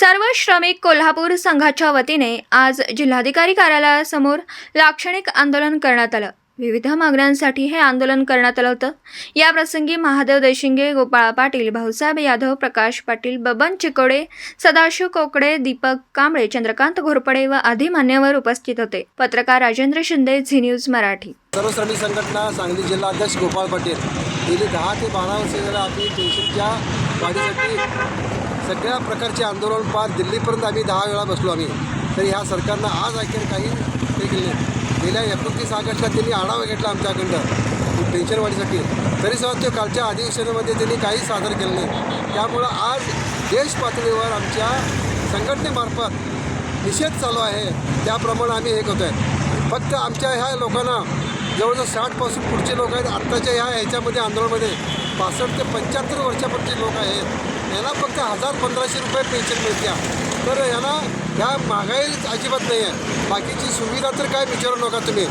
सर्व श्रमिक कोल्हापूर संघाच्या वतीने आज जिल्हाधिकारी कार्यालयासमोर लाक्षणिक आंदोलन करण्यात आलं. विविध मागण्यांसाठी हे आंदोलन करण्यात आलं होतं. या प्रसंगी महादेव देशिंगे गोपाळ पाटील भाऊसाहेब यादव प्रकाश पाटील बबन चिकोडे सदाशिव कोकडे दीपक कांबळे चंद्रकांत घोरपडे व आदी मान्यवर उपस्थित होते. पत्रकार राजेंद्र शिंदे झी न्यूज मराठी. सर्व श्रमिक संघटना सांगली जिल्हाध्यक्ष गोपाळ पाटील गेली दहा ते बारा वर्ष झालं आम्ही पेन्शनच्या वाढीसाठी सगळ्या प्रकारचे आंदोलन पार दिल्लीपर्यंत आम्ही दहा वेळा बसलो आम्ही. तरी ह्या सरकारनं आज अखेर काही हे केले गेल्या एकोणतीस ऑगस्टला त्यांनी आढावा घेतला आमच्याकडं पेन्शन वाढीसाठी तरीसुद्धा ते कालच्या अधिवेशनामध्ये त्यांनी काही सादर केलं नाही. त्यामुळं आज देश पातळीवर आमच्या संघटनेमार्फत निषेध चालू आहे. त्याप्रमाणे आम्ही हे करतो आहे फक्त आमच्या ह्या लोकांना जवळजवळ साठपासून पुढचे लोक आहेत. आत्ताच्या ह्या ह्याच्यामध्ये आंदोलनमध्ये पासष्ट ते पंच्याहत्तर वर्षापर्यंतचे लोक आहेत. यांना फक्त हजार पंधराशे रुपये पेन्शन मिळते तर यांना ह्या महागाई अजिबात नाही आहे बाकीची सुविधा तर काय विचारू नका तुम्ही.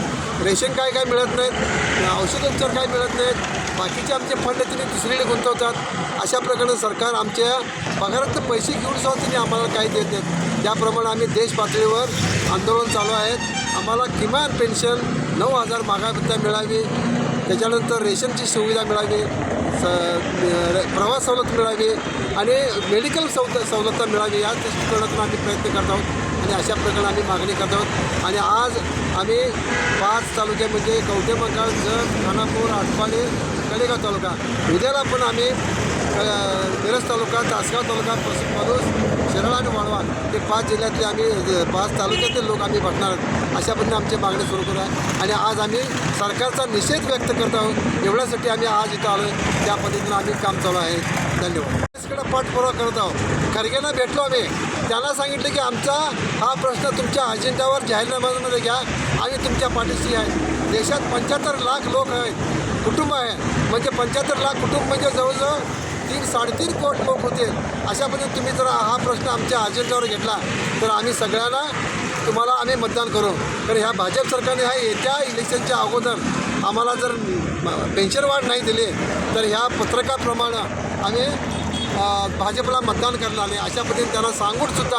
रेशन काय काय मिळत नाहीत औषधोपचार काय मिळत नाहीत. बाकीचे आमचे फंड तुम्ही दुसरीकडे गुंतवतात. अशा प्रकारे सरकार आमच्या पगारातनं पैसे घेऊन सुद्धा त्यांनी आम्हाला काही देत नाहीत. त्याप्रमाणे आम्ही देश पातळीवर आंदोलन चालू आहेत. आम्हाला किमान पेन्शन नऊ हजार मागा मिळावी. त्याच्यानंतर रेशनची सुविधा मिळावी. स प्रवास सवलत मिळावी आणि मेडिकल सवलत सवलत मिळावी या दृष्टिकोनातून आम्ही प्रयत्न करत आहोत आणि अशा प्रकारे आम्ही मागणी करत आहोत. आणि आज आम्ही पाच तालुक्यामध्ये म्हणजे कवठे मंकाळ जत खानापूर आटपाडी कडेगाव तालुका. उद्याला पण आम्ही मिरज तालुका तासगाव तालुका पश्चिम माणूस शिराळा आणि वाळवा. हे पाच जिल्ह्यातले आम्ही पाच तालुक्यातील लोक आम्ही बघणार आहोत. अशा पद्धतीने आमची मागणी सुरू करू आहे आणि आज आम्ही सरकारचा निषेध व्यक्त करत आहोत. एवढ्यासाठी आम्ही आज इथं आलो आहे त्या पद्धतीनं आम्ही काम चालू आहे. धन्यवाद. काँग्रेसकडे पाठपुरावा करत आहोत. खरगेनं भेटलो आम्ही. त्यांना सांगितलं की आमचा हा प्रश्न तुमच्या अजेंड्यावर जाहीरनाम्यामध्ये घ्या. आम्ही तुमच्या पाठीशी आहे. देशात पंच्याहत्तर लाख लोक आहेत. कुटुंब आहे. म्हणजे पंच्याहत्तर लाख कुटुंब म्हणजे जवळजवळ तीन साडेतीन कोट लोक होते. अशा पद्धतीने तुम्ही जर हा प्रश्न आमच्या अजेंड्यावर घेतला तर आम्ही सगळ्यांना तुम्हाला आम्ही मतदान करू. कारण ह्या भाजप सरकारने ह्या येत्या इलेक्शनच्या अगोदर आम्हाला जर पेन्शन वाढ नाही दिली तर ह्या पत्रकाप्रमाणे आम्ही भाजपला मतदान करणार नाही अशा पद्धतीने त्यांना सांगूनसुद्धा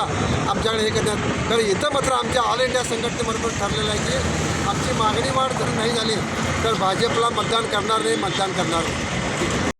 आमच्याकडे हे करण्यात कारण इथं मात्र आमच्या ऑल इंडिया संघटनेबरोबर ठरलेलं आहे की आमची मागणी वाढ जर नाही झाली तर भाजपला मतदान करणार नाही मतदान करणार